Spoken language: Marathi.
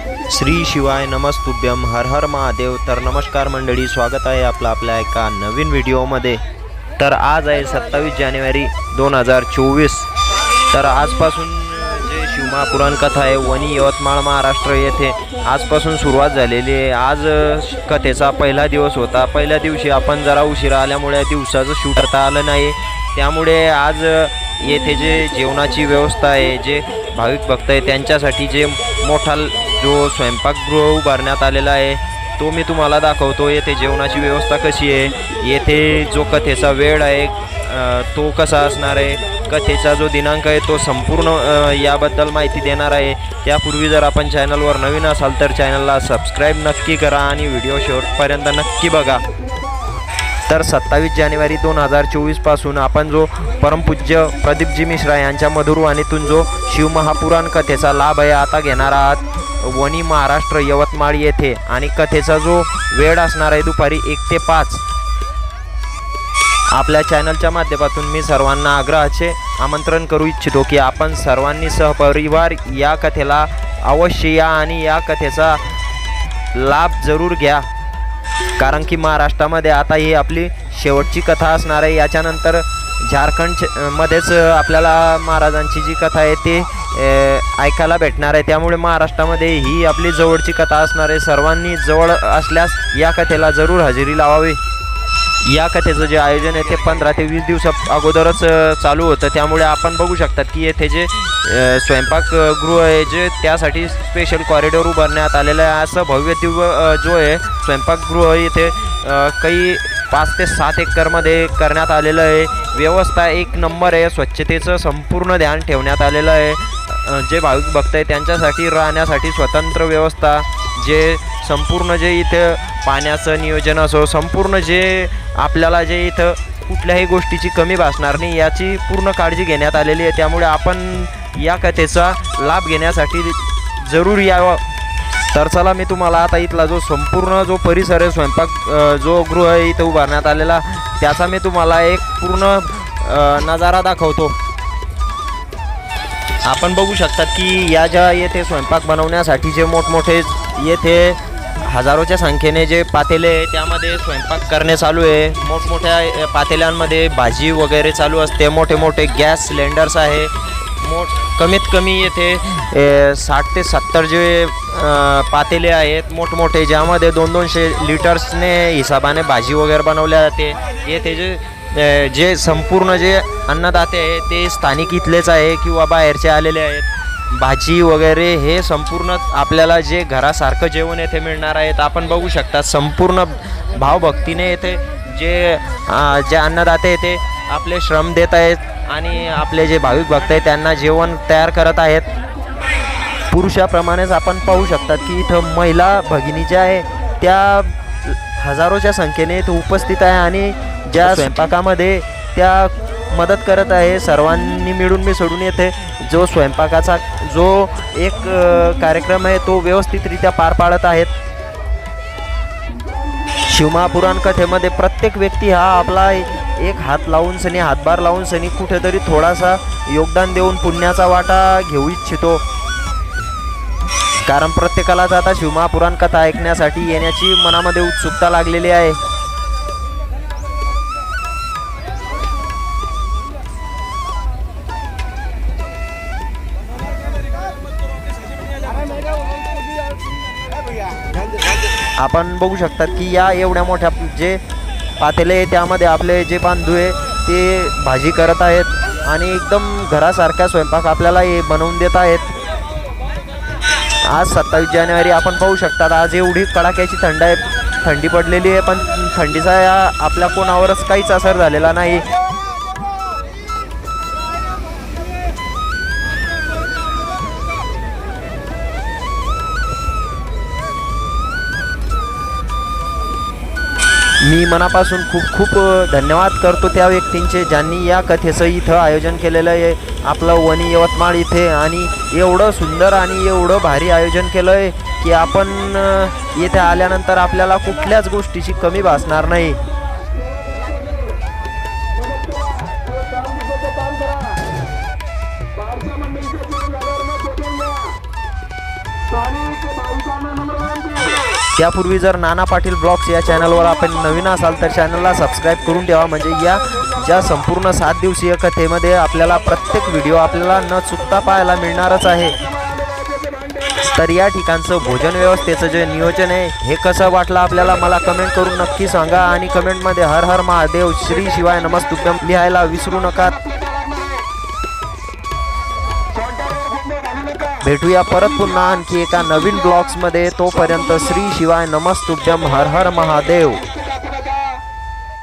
श्री शिवाय नमस्तुभ्यम हर हर महादेव. तर नमस्कार मंडळी स्वागत आहे आपलं आपल्या एका नवीन व्हिडिओमध्ये. तर आज आहे सत्तावीस जानेवारी दोन हजार चोवीस. तर आजपासून जे शिवमा पुराणकथा आहे वणी यवतमाळ महाराष्ट्र येथे आजपासून सुरुवात झालेली आहे. आज कथेचा पहिला दिवस होता. पहिल्या दिवशी आपण जरा उशिरा आल्यामुळे दिवसाचं शूट करता आलं नाही. त्यामुळे आज येथे जे जेवणाची व्यवस्था आहे जे भाविक भक्त आहे त्यांच्यासाठी जे मोठा जो स्वयंपाकगृह उभारण्यात आलेला आहे तो मी तुम्हाला दाखवतो. येथे जेवणाची व्यवस्था कशी आहे? येथे जो कथेचा वेळ आहे तो कसा असणार आहे? कथेचा जो दिनांक आहे तो संपूर्ण याबद्दल माहिती देणार आहे. त्यापूर्वी जर आपण चॅनलवर नवीन असाल तर चॅनलला सबस्क्राईब नक्की करा आणि व्हिडिओ शेवटपर्यंत नक्की बघा. तर सत्तावीस जानेवारी दोन हजार चोवीसपासून आपण जो परमपूज्य प्रदीपजी मिश्रा यांच्या मधुरवाणीतून जो शिवमहापुराण कथेचा लाभ आहे आता घेणार आहात वणी महाराष्ट्र यवतमाळ येथे. आणि कथेचा जो वेळ असणार आहे दुपारी एक ते पाच. आपल्या चॅनलच्या माध्यमातून मी सर्वांना आग्रहाचे आमंत्रण करू इच्छितो की आपण सर्वांनी सहपरिवार या कथेला अवश्य या आणि या कथेचा लाभ जरूर घ्या. कारण की महाराष्ट्रामध्ये आता ही आपली शेवटची कथा असणार आहे. याच्यानंतर झारखंड मध्येच आपल्याला महाराजांची जी कथा आहे ती ऐकायला भेटणार आहे. त्यामुळे महाराष्ट्रामध्ये ही आपली जवळची कथा असणार आहे. सर्वांनी जवळ असल्यास या कथेला जरूर हजेरी लावावी. या कथेचं जे आयोजन आहे ते पंधरा ते वीस दिवसा अगोदरच चालू होतं. त्यामुळे आपण बघू शकतात की येथे जे स्वयंपाकगृह आहे जे त्यासाठी स्पेशल कॉरिडॉर उभारण्यात आलेलं आहे. असं भव्य दिव्य जो आहे स्वयंपाकगृह इथे काही पाच ते सात एकरमध्ये करण्यात आलेलं आहे. व्यवस्था एक नंबर आहे. स्वच्छतेचं संपूर्ण ध्यान ठेवण्यात आलेलं आहे. जे भाविक भक्त आहे त्यांच्यासाठी राहण्यासाठी स्वतंत्र व्यवस्था जे संपूर्ण जे इथं पाण्याचं नियोजन असो संपूर्ण जे आपल्याला जे इथं कुठल्याही गोष्टीची कमी भासणार नाही याची पूर्ण काळजी घेण्यात आलेली आहे. त्यामुळे आपण या कथेचा लाभ घेण्यासाठी जरूर यावं. तर चला मी तुम्हाला आता इथला जो संपूर्ण जो परिसर आहे स्वयंपाक जो गृह आहे इथं उभारण्यात आलेला त्याचा मी तुम्हाला एक पूर्ण नजारा दाखवतो. आपण बघू शकतात की या ज्या येथे स्वयंपाक बनवण्यासाठी जे मोठमोठे येथे हजारोच्या संख्येने जे पातेले आहे त्यामध्ये स्वयंपाक करणे चालू आहे. मोठमोठ्या पातेल्यांमध्ये भाजी वगैरे चालू असते. मोठे मोठे गॅस सिलेंडर्स आहे. मोठ कमीत कमी येथे साठ ते सत्तर जे पातेले आहेत मोठमोठे ज्यामध्ये दोन दोनशे लिटर्सने हिसाबाने भाजी वगैरे बनवल्या जाते. येथे जे जे संपूर्ण जे अन्नदाते आहे ते स्थानिक इथलेच आहे किंवा बाहेरचे आलेले आहेत. भाजी वगैरे हे संपूर्ण आपल्याला जे घरासारखं जेवण येथे मिळणार आहेत आपण बघू शकता. संपूर्ण भावभक्तीने येथे जे जे अन्नदाते आहे ते आपले श्रम देत आहेत आणि आपले जे भाविक भक्त आहेत त्यांना जेवण तयार करत आहेत. पुरुषाप्रमाणेच आपण पाहू शकतात की इथं महिला भगिनी ज्या आहे त्या हजारोच्या संख्येने इथं उपस्थित आहे आणि ज्या स्वयंपाकामध्ये त्या मदत करत आहे. सर्वांनी मिळून मिसळून येथे जो स्वयंपाकाचा जो एक कार्यक्रम आहे तो व्यवस्थितरित्या पार पाडत आहेत. शिवमहापुराण कथेमध्ये प्रत्येक व्यक्ती हा आपला एक हात लावून सनी हातभार लावून सनी कुठेतरी थोडासा योगदान देऊन पुण्याचा वाटा घेऊ इच्छितो. कारण प्रत्येकालाच आता शिवमहापुराण कथा ऐकण्यासाठी येण्याची मनामध्ये उत्सुकता लागलेली आहे. आपण बघू शकतात की या एवढ्या मोठ्या जे पातेले आहे त्यामध्ये आपले जे बांधू आहे ते भाजी करत आहेत आणि एकदम घरासारखा स्वयंपाक आपल्याला हे बनवून देत आहेत. आज सत्तावीस जानेवारी आपण पाहू शकतात आज एवढी कडाक्याची थंड आहे थंडी पडलेली आहे पण थंडीचा या आपल्या कोणावरच काहीच असर झालेला नाही. मी मनापासून खूप खूप धन्यवाद करतो त्या व्यक्तींचे ज्यांनी या कथेचं इथं आयोजन केलेलं आहे. आपलं वणी यवतमाळ इथे आणि एवढं सुंदर आणि एवढं भारी आयोजन केलं आहे की आपण येथे आल्यानंतर आपल्याला कुठल्याच गोष्टीची कमी भासणार नाही. आणि त्यापूर्वी जर नाना पाटील ब्लॉग्स या चॅनलवर आपण नवीन असाल तर चॅनलला सबस्क्राईब करून ठेवा. म्हणजे या ज्या संपूर्ण सात दिवसीय कथेमध्ये आपल्याला प्रत्येक व्हिडिओ आपल्याला न चुकता पाहायला मिळणारच आहे. तर या ठिकाणचं भोजन व्यवस्थेचं जे नियोजन आहे हे कसं वाटलं आपल्याला मला कमेंट करून नक्की सांगा. आणि कमेंटमध्ये हर हर महादेव श्री शिवाय नमस्तुभ्यम लिहायला विसरू नका. भेटूया परत पुन्हा आणखी एका नवीन ब्लॉग्समध्ये. तोपर्यंत श्री शिवाय नमस्तुभ्यम हर हर महादेव.